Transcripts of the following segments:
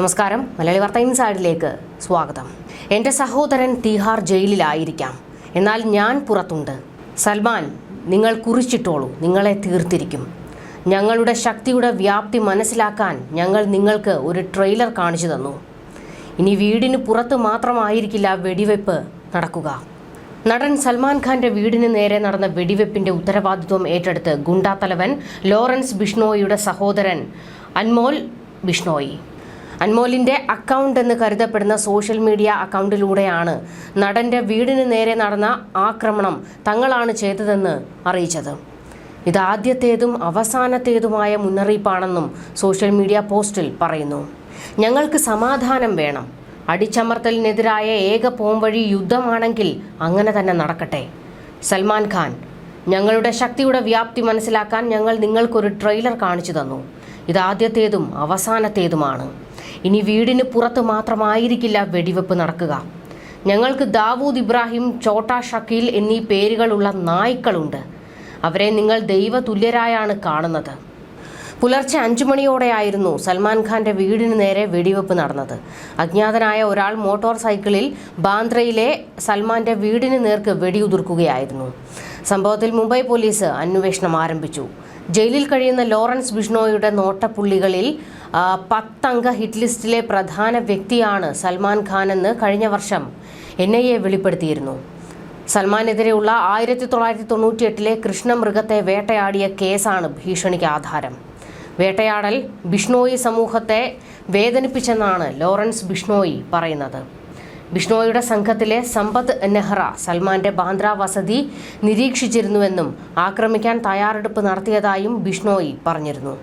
നമസ്കാരം. മലയാളി വാർത്ത ഇൻസൈഡിലേക്ക് സ്വാഗതം. എന്റെ സഹോദരൻ തീഹാർ ജയിലിലായിരിക്കാം. എന്നാൽ ഞാൻ പുറത്തുണ്ട്. സൽമാൻ നിങ്ങൾ കുറിച്ചിട്ടോളൂ. നിങ്ങളെ തീർത്തിരിക്കും. ഞങ്ങളുടെ ശക്തിയുടെ വ്യാപ്തി മനസ്സിലാക്കാൻ ഞങ്ങൾ നിങ്ങൾക്ക് ഒരു ട്രെയിലർ കാണിച്ചു തന്നു. ഇനി വീടിന് പുറത്ത് മാത്രമായിരിക്കില്ല വെടിവെപ്പ് നടക്കുക. നടൻ സൽമാൻ ഖാന്റെ വീടിന് നേരെ നടന്ന വെടിവെപ്പിന്റെ ഉത്തരവാദിത്വം ഏറ്റെടുത്ത് ഗുണ്ടാത്തലവൻ ലോറൻസ് ബിഷ്ണോയിയുടെ സഹോദരൻ അൻമോൽ ബിഷ്ണോയി. അൻമോലിന്റെ അക്കൗണ്ട് എന്ന് കരുതപ്പെടുന്ന സോഷ്യൽ മീഡിയ അക്കൗണ്ടിലൂടെയാണ് നടന്റെ വീടിന് നേരെ നടന്ന ആക്രമണം തങ്ങളാണ് ചെയ്തതെന്ന് അറിയിച്ചത്. ഇതാദ്യത്തേതും അവസാനത്തേതുമായ മുന്നറിയിപ്പാണെന്നും സോഷ്യൽ മീഡിയ പോസ്റ്റിൽ പറയുന്നു. ഞങ്ങൾക്ക് സമാധാനം വേണം. അടിച്ചമർത്തലിനെതിരായ ഏക പോംവഴി യുദ്ധമാണെങ്കിൽ അങ്ങനെ തന്നെ നടക്കട്ടെ. സൽമാൻ ഖാൻ ഞങ്ങളുടെ ശക്തിയുടെ വ്യാപ്തി മനസ്സിലാക്കാൻ ഞങ്ങൾ നിങ്ങൾക്കൊരു ട്രെയിലർ കാണിച്ചു തന്നു. ഇതാദ്യത്തേതും അവസാനത്തേതുമാണ്. ഇനി വീടിന് പുറത്ത് മാത്രമായിരിക്കില്ല വെടിവെപ്പ് നടക്കുക. ഞങ്ങൾക്ക് ദാവൂദ് ഇബ്രാഹിം ചോട്ടാ ഷക്കീൽ എന്നീ പേരുകളുള്ള നായ്ക്കളുണ്ട്. അവരെ നിങ്ങൾ ദൈവതുല്യരായാണ് കാണുന്നത്. പുലർച്ചെ അഞ്ചു മണിയോടെയായിരുന്നു സൽമാൻ ഖാന്റെ വീടിന് നേരെ വെടിവെപ്പ് നടന്നത്. അജ്ഞാതനായ ഒരാൾ മോട്ടോർ സൈക്കിളിൽ ബാന്ദ്രയിലെ സൽമാന്റെ വീടിന് നേർക്ക് വെടിയുതിർക്കുകയായിരുന്നു. സംഭവത്തിൽ മുംബൈ പോലീസ് അന്വേഷണം ആരംഭിച്ചു. ജയിലിൽ കഴിയുന്ന ലോറൻസ് ബിഷ്ണോയുടെ നോട്ടപ്പുള്ളികളിൽ പത്തംഗ ഹിറ്റ് ലിസ്റ്റിലെ പ്രധാന വ്യക്തിയാണ് സൽമാൻ ഖാൻ എന്ന് കഴിഞ്ഞ വർഷം എൻ ഐ എ വെളിപ്പെടുത്തിയിരുന്നു. സൽമാനെതിരെയുള്ള ആയിരത്തി തൊള്ളായിരത്തി തൊണ്ണൂറ്റി എട്ടിലെ കൃഷ്ണമൃഗത്തെ വേട്ടയാടിയ കേസാണ് ഭീഷണിക്ക് ആധാരം. വേട്ടയാടൽ ബിഷ്ണോയി സമൂഹത്തെ വേദനിപ്പിച്ചെന്നാണ് ലോറൻസ് ബിഷ്ണോയി പറയുന്നത്. ബിഷ്ണോയിയുടെ സംഘത്തിലെ സമ്പത്ത് നെഹ്റ സൽമാന്റെ ബാന്ദ്ര വസതി നിരീക്ഷിച്ചിരുന്നുവെന്നും ആക്രമിക്കാൻ തയ്യാറെടുപ്പ് നടത്തിയതായും ബിഷ്ണോയി പറഞ്ഞിരുന്നു.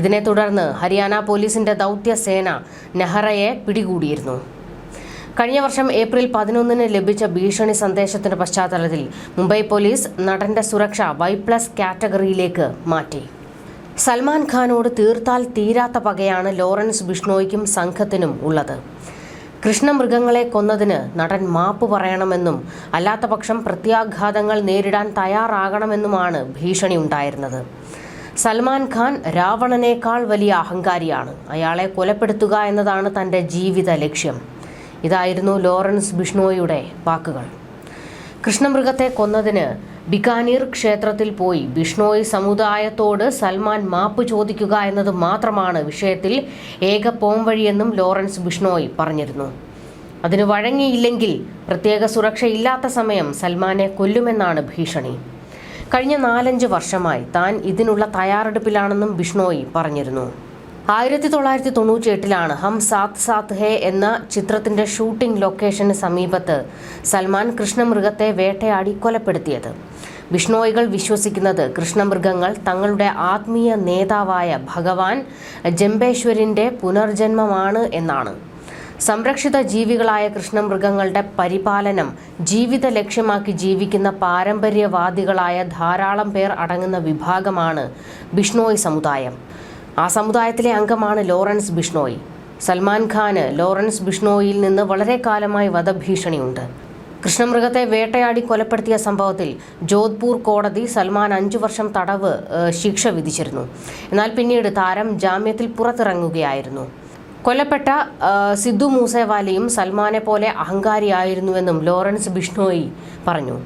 ഇതിനെ തുടർന്ന് ഹരിയാന പോലീസിന്റെ ദൗത്യസേന നെഹ്റയെ പിടികൂടിയിരുന്നു. കഴിഞ്ഞ വർഷം ഏപ്രിൽ പതിനൊന്നിന് ലഭിച്ച ഭീഷണി സന്ദേശത്തിന്റെ പശ്ചാത്തലത്തിൽ മുംബൈ പോലീസ് നടന്റെ സുരക്ഷ വൈ പ്ലസ് കാറ്റഗറിയിലേക്ക് മാറ്റി. സൽമാൻ ഖാനോട് തീർത്താൽ തീരാത്ത പകയാണ് ലോറൻസ് ബിഷ്ണോയ്ക്കും സംഘത്തിനും ഉള്ളത്. കൃഷ്ണമൃഗങ്ങളെ കൊന്നതിന് നടൻ മാപ്പ് പറയണമെന്നും അല്ലാത്തപക്ഷം പ്രത്യാഘാതങ്ങൾ നേരിടാൻ തയ്യാറാകണമെന്നുമാണ് ഭീഷണി ഉണ്ടായിരുന്നത്. സൽമാൻ ഖാൻ രാവണനേക്കാൾ വലിയ അഹങ്കാരിയാണ്. അയാളെ കൊലപ്പെടുത്തുക എന്നതാണ് തന്റെ ജീവിത ലക്ഷ്യം. ഇതായിരുന്നു ലോറൻസ് ബിഷ്ണോയുടെ വാക്കുകൾ. കൃഷ്ണമൃഗത്തെ കൊന്നതിന് ബിക്കാനീർ ക്ഷേത്രത്തിൽ പോയി. ബിഷ്ണോയ് സമുദായത്തോട് സൽമാൻ മാപ്പ് ചോദിക്കുക എന്നത് മാത്രമാണ് വിഷയത്തിൽ ഏക പോംവഴിയെന്നും ലോറൻസ് ബിഷ്ണോയ് പറഞ്ഞിരുന്നു. അതിന് വഴങ്ങിയില്ലെങ്കിൽ പ്രത്യേക സുരക്ഷയില്ലാത്ത സമയം സൽമാനെ കൊല്ലുമെന്നാണ് ഭീഷണി. കഴിഞ്ഞ നാലഞ്ച് വർഷമായി താൻ ഇതിനുള്ള തയ്യാറെടുപ്പിലാണെന്നും ബിഷ്ണോയി പറഞ്ഞിരുന്നു. ആയിരത്തി തൊള്ളായിരത്തി തൊണ്ണൂറ്റി എട്ടിലാണ് ഹം സാത്ത് സാത്ത് ഹേ എന്ന ചിത്രത്തിന്റെ ഷൂട്ടിംഗ് ലൊക്കേഷന് സമീപത്ത് സൽമാൻ കൃഷ്ണമൃഗത്തെ വേട്ടയാടി കൊലപ്പെടുത്തിയത്. ബിഷ്ണോയികൾ വിശ്വസിക്കുന്നത് കൃഷ്ണമൃഗങ്ങൾ തങ്ങളുടെ ആത്മീയ നേതാവായ ഭഗവാൻ ജംബേശ്വരിന്റെ പുനർജന്മമാണ് എന്നാണ്. സംരക്ഷിത ജീവികളായ കൃഷ്ണമൃഗങ്ങളുടെ പരിപാലനം ജീവിത ലക്ഷ്യമാക്കി ജീവിക്കുന്ന പാരമ്പര്യവാദികളായ ധാരാളം പേർ അടങ്ങുന്ന വിഭാഗമാണ് ബിഷ്ണോയ് സമുദായം. ആ സമുദായത്തിലെ അംഗമാണ് ലോറൻസ് ബിഷ്ണോയ്. സൽമാൻ ഖാന് ലോറൻസ് ബിഷ്ണോയിൽ നിന്ന് വളരെ കാലമായി വധഭീഷണിയുണ്ട്. കൃഷ്ണമൃഗത്തെ വേട്ടയാടി കൊലപ്പെടുത്തിയ സംഭവത്തിൽ ജോധ്പൂർ കോടതി സൽമാൻ അഞ്ചു വർഷം തടവ് ശിക്ഷ വിധിച്ചിരുന്നു. എന്നാൽ പിന്നീട് താരം ജാമ്യത്തിൽ പുറത്തിറങ്ങുകയായിരുന്നു. കൊല്ലപ്പെട്ട സിദ്ദു മൂസേവാലയും സൽമാനെ പോലെ അഹങ്കാരിയായിരുന്നുവെന്നും ലോറൻസ് ബിഷ്ണോയി പറഞ്ഞു.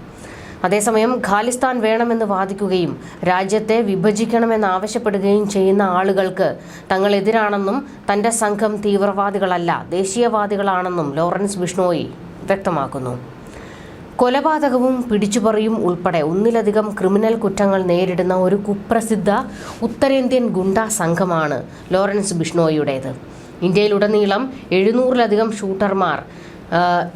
അതേസമയം ഖാലിസ്ഥാൻ വേണമെന്ന് വാദിക്കുകയും രാജ്യത്തെ വിഭജിക്കണമെന്ന് ആവശ്യപ്പെടുകയും ചെയ്യുന്ന ആളുകൾക്ക് തങ്ങളെതിരാണെന്നും തന്റെ സംഘം തീവ്രവാദികളല്ല ദേശീയവാദികളാണെന്നും ലോറൻസ് ബിഷ്ണോയി വ്യക്തമാക്കുന്നു. കൊലപാതകവും പിടിച്ചുപറിയും ഉൾപ്പെടെ ഒന്നിലധികം ക്രിമിനൽ കുറ്റങ്ങൾ നേരിടുന്ന ഒരു കുപ്രസിദ്ധ ഉത്തരേന്ത്യൻ ഗുണ്ടാ സംഘമാണ് ലോറൻസ് ബിഷ്ണോയിയുടേത്. ഇന്ത്യയിലുടനീളം എഴുന്നൂറിലധികം ഷൂട്ടർമാർ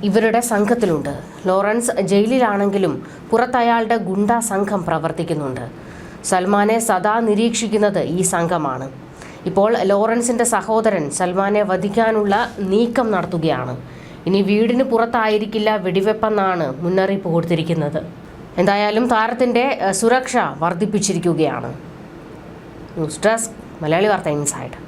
ഇവരുടെ സംഘത്തിലുണ്ട്. ലോറൻസ് ജയിലിലാണെങ്കിലും പുറത്തയാളുടെ ഗുണ്ട സംഘം പ്രവർത്തിക്കുന്നുണ്ട്. സൽമാനെ സദാ നിരീക്ഷിക്കുന്നത് ഈ സംഘമാണ്. ഇപ്പോൾ ലോറൻസിന്റെ സഹോദരൻ സൽമാനെ വധിക്കാനുള്ള നീക്കം നടത്തുകയാണ്. ഇനി വീടിന് പുറത്തായിരിക്കില്ല വെടിവെപ്പെന്നാണ് മുന്നറിയിപ്പ് കൊടുത്തിരിക്കുന്നത്. എന്തായാലും താരത്തിന്റെ സുരക്ഷ വർദ്ധിപ്പിച്ചിരിക്കുകയാണ്. ന്യൂസ് ഡെസ്ക് മലയാളി വാർത്ത ഇൻസൈഡ്.